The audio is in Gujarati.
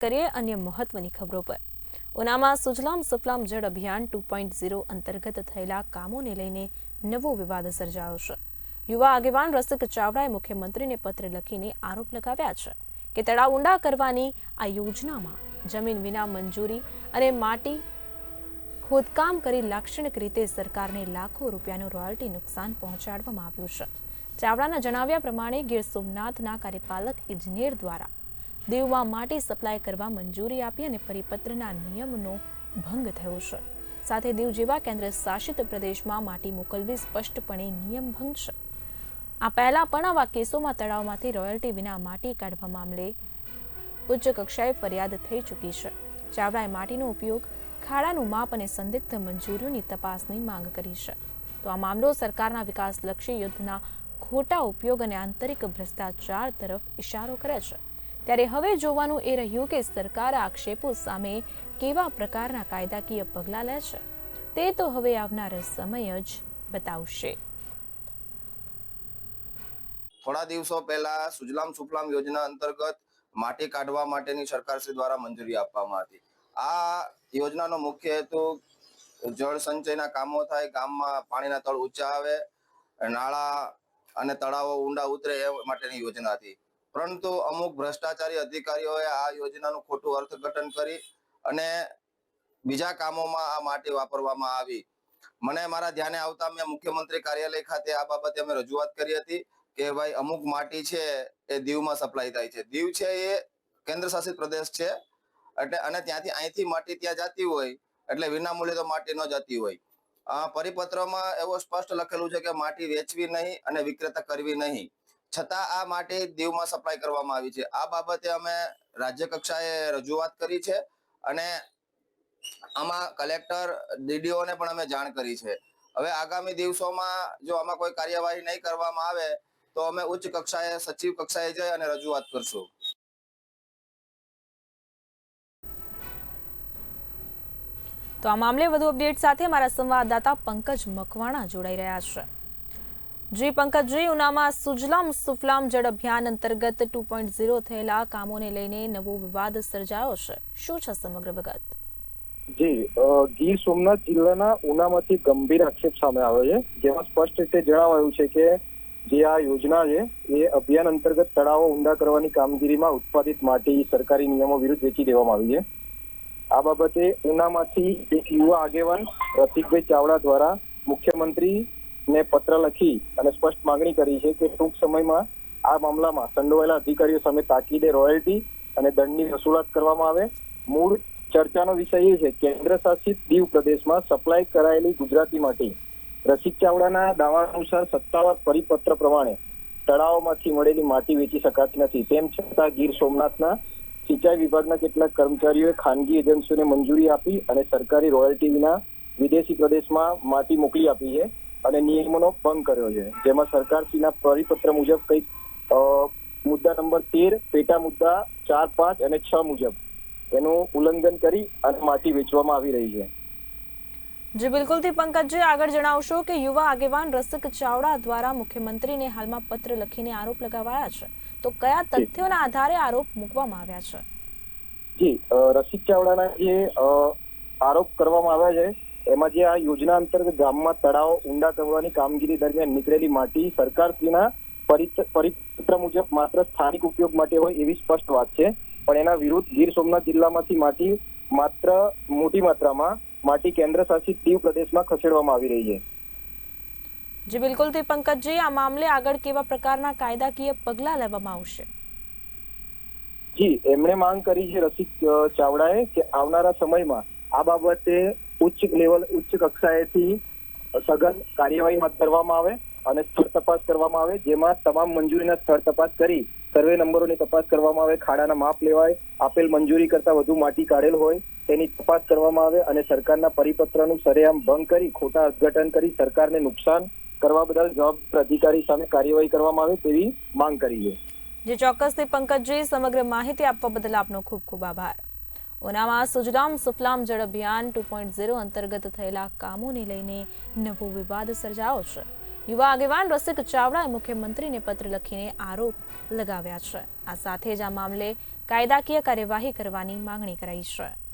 કરીએ અન્ય મહત્વની ખબરો પર. ઉનામાં સુજલામ સુફલામ જળ અભિયાન ટુ પોઈન્ટ ઝીરો અંતર્ગત થયેલા કામોને લઈને નવો વિવાદ સર્જાયો છે. યુવા આગેવાન રસિક ચાવડાએ મુખ્યમંત્રીને પત્ર લખીને આરોપ લગાવ્યા છે કે તળાવ ઊંડા કરવાની આ યોજનામાં જમીન વિના મંજૂરી અને માટી ખોદકામ કરી લાક્ષણિક રીતે સરકારને લાખો રૂપિયાનું રોયલ્ટી નુકસાન પહોંચાડવામાં આવ્યું છે. ચાવડાના જણાવ્યા પ્રમાણે ગીર સોમનાથના કાર્યપાલક ઇજનેર દ્વારા દીવમાં માટી સપ્લાય કરવા મંજૂરી આપી અને પરિપત્રના નિયમનો ભંગ થયો છે. સાથે દીવ જેવા કેન્દ્ર શાસિત પ્રદેશમાં માટી મોકલવી સ્પષ્ટપણે નિયમ ભંગ છે. આ પહેલા પણ આવા કેસોમાં તળાવમાંથી રોયલ્ટી વિના માટી કાઢવા મામલે ઉચ્ચ કક્ષાએ ફરિયાદ થઈ ચૂકી છે. ચાવડાએ માટીનો ઉપયોગ ખાડાનું માપ અને સંદિગ્ધ મંજૂરીઓની તપાસની માંગ કરી છે. તો આ મામલો સરકારના વિકાસલક્ષી યુદ્ધના ખોટા ઉપયોગ અને આંતરિક ભ્રષ્ટાચાર તરફ ઇશારો કરે છે. ત્યારે હવે જોવાનું એ રહ્યું કે સરકાર આક્ષેપો સામે કેવા પ્રકારના કાયદાકીય પગલાં લે છે તે તો હવે આવનાર સમય જ બતાવશે. થોડા દિવસો પહેલા સુજલામ સુફલામ યોજના અંતર્ગત માટી કાઢવા માટેની સરકારશ્રી દ્વારા મંજૂરી આપવામાં હતી. આ યોજનાનો મુખ્ય હેતુ જળ સંચયના કામો થાય, ગામમાં પાણીના તળ ઊંચા આવે, નાળા અને તળાવો ઊંડા ઉતરે એ માટેની યોજના હતી. પરંતુ અમુક ભ્રષ્ટાચારી અધિકારીઓએ આ યોજનાનું ખોટું અર્થઘટન કરી અને બીજા કામોમાં આ માટી વાપરવામાં આવી. મને મારા ધ્યાને આવતા મેં મુખ્યમંત્રી કાર્યાલય ખાતે આ બાબતે અમે રજૂઆત કરી હતી કે ભાઈ, અમુક માટી છે એ દીવમાં સપ્લાય થાય છે. દીવ છે એ કેન્દ્ર શાસિત પ્રદેશ છે, એટલે અને ત્યાંથી અહીંથી માટી ત્યાં જતી હોય, એટલે વિનામૂલ્યે તો માટી ન જતી હોય. પરિપત્રમાં એવો સ્પષ્ટ લખેલું છે કે માટી વેચવી નહીં અને વિક્રેતા કરવી નહીં. છતાં આ માટે દીવમાં સપ્લાય કરવામાં આવી છે. આ બાબતે અમે રાજ્ય કક્ષાએ રજૂઆત કરી છે અને આમાં કલેક્ટર ડીડીઓને પણ અમે જાણ કરી છે. હવે આગામી દિવસોમાં જો આમાં કોઈ કાર્યવાહી નહીં કરવામાં આવે, તો અમે ઉચ્ચ કક્ષાએ, સચિવ કક્ષાએ જઈ અને રજૂઆત કરશું. તો આ મામલે વધુ અપડેટ સાથે મારા સંવાદદાતા પંકજ મકવાણા જોડાઈ રહ્યા છે. જી પંકજજી ઉનામાં સુજલામ સુફલામ જળ અભિયાન અંતર્ગત ટુ પોઈન્ટ ઝીરો થયેલા કામોને લઈને નવો વિવાદ સર્જાયો છે. શું છે સમગ્ર વિગત? જી ગીર સોમનાથ જિલ્લાના ઉનામાંથી ગંભીર આક્ષેપ સામે આવ્યો છે. જેમાં સ્પષ્ટ રીતે જણાવાયું છે કે જે આ યોજના છે, એ અભિયાન અંતર્ગત તળાવો ઊંડા કરવાની કામગીરીમાં ઉત્પાદિત માટી, સરકારી નિયમો વિરુદ્ધ વેચી દેવામાં આવી છે. આ બાબતે ઉનામાંથી એક યુવા આગેવાન રસિકભાઈ ચાવડા દ્વારા મુખ્યમંત્રી ને પત્ર લખી અને સ્પષ્ટ માંગણી કરી છે કે ટૂંક સમયમાં આ મામલામાં સંડોવાયેલા અધિકારીઓ સામે તાકીદે રોયલ્ટી અને દંડની વસૂલાત કરવામાં આવે. મૂળ ચર્ચાનો વિષય એ છે, કેન્દ્ર શાસિત દીવ પ્રદેશમાં સપ્લાય કરાયેલી ગુજરાતી માટી, રસિક ચાવડાના દાવા અનુસાર સત્તાવાર પરિપત્ર પ્રમાણે તળાવોમાંથી મળેલી માટી વેચી શકાતી નથી. તેમ છતાં ગીર સોમનાથના સિંચાઈ વિભાગના કેટલાક કર્મચારીઓએ ખાનગી એજન્સીઓને મંજૂરી આપી અને સરકારી રોયલ્ટી વિના વિદેશી પ્રદેશમાં માટી મોકલી આપી છે. અને નિયમોનો ભંગ કર્યો છે. જેમાં સરકારશ્રીના પરિપત્ર મુજબ કંઈક મુદ્દા નંબર તેર પેટા મુદ્દા ચાર પાંચ અને છ મુજબ એનું ઉલ્લંઘન કરી અને માટી વેચવામાં આવી રહી છે. જી બિલકુલથી પંકજજી આગળ જણાવશો કે યુવા આગેવાન રસિક ચાવડા દ્વારા મુખ્યમંત્રીને હાલમાં પત્ર લખીને આરોપ લગાવાયા છે. તો કયા તથ્યોના આધારે આરોપ મૂકવામાં આવ્યા છે? જી રસિક ચાવડાના જે આરોપ કરવામાં આવ્યા છે. એમાં જે આ યોજના અંતર્ગત ગામમાં તળાવ ઊંડા કરવાની કામગીરી દરમિયાન નીકળેલી માટી સરકારશ્રીના પરિપત્ર મુજબ માત્ર સ્થાનિક ઉપયોગ માટે હોય એવી સ્પષ્ટ વાત છે. પણ એના વિરુદ્ધ ગીર સોમનાથ જિલ્લામાંથી માટી માત્ર મોટી માત્રામાં માટી કેન્દ્ર શાસિત દીવ પ્રદેશમાં ખસેડવામાં આવી રહી છે. જી બિલકુલથી પંકજજી આ મામલે આગળ કેવા પ્રકારના કાયદાકીય પગલાં લેવામાં આવશે? જી એમણે માંગ કરી છે રસિક ચાવડાએ કે આવનારા સમયમાં આ બાબતે ઉચ્ચ લેવલ, ઉચ્ચ કક્ષાએથી સઘન કાર્યવાહી હાથ ધરવામાં આવે અને સ્થળ તપાસ કરવામાં આવે, જેમાં તમામ મંજૂરીના સ્થળ તપાસ કરી, સર્વે નંબરોની તપાસ કરવામાં આવે, ખાડાના માપ લેવાય, આપેલ મંજૂરી કરતા વધુ માટી કાઢેલ હોય તેની તપાસ કરવામાં આવે અને સરકારના પરિપત્રનું સરેઆમ ભંગ કરી, ખોટા અર્થઘટન કરી સરકારને નુકસાન કરવા બદલ જવાબદાર અધિકારી સામે કાર્યવાહી કરવામાં આવે તેવી માંગ કરી છે. જે ચોક્કસથી પંકજજી, સમગ્ર માહિતી આપવા બદલ આપનો ખૂબ ખૂબ આભાર. ઉનામાં સુજલામ સુફલામ જળ અભિયાન ટુ પોઈન્ટ ઝીરો અંતર્ગત થયેલા કામોને લઈને નવો વિવાદ સર્જાયો છે. યુવા આગેવાન રસિક ચાવડાએ મુખ્યમંત્રીને પત્ર લખીને આરોપ લગાવ્યા છે. આ સાથે જ આ મામલે કાયદાકીય કાર્યવાહી કરવાની માંગણી કરાઈ છે.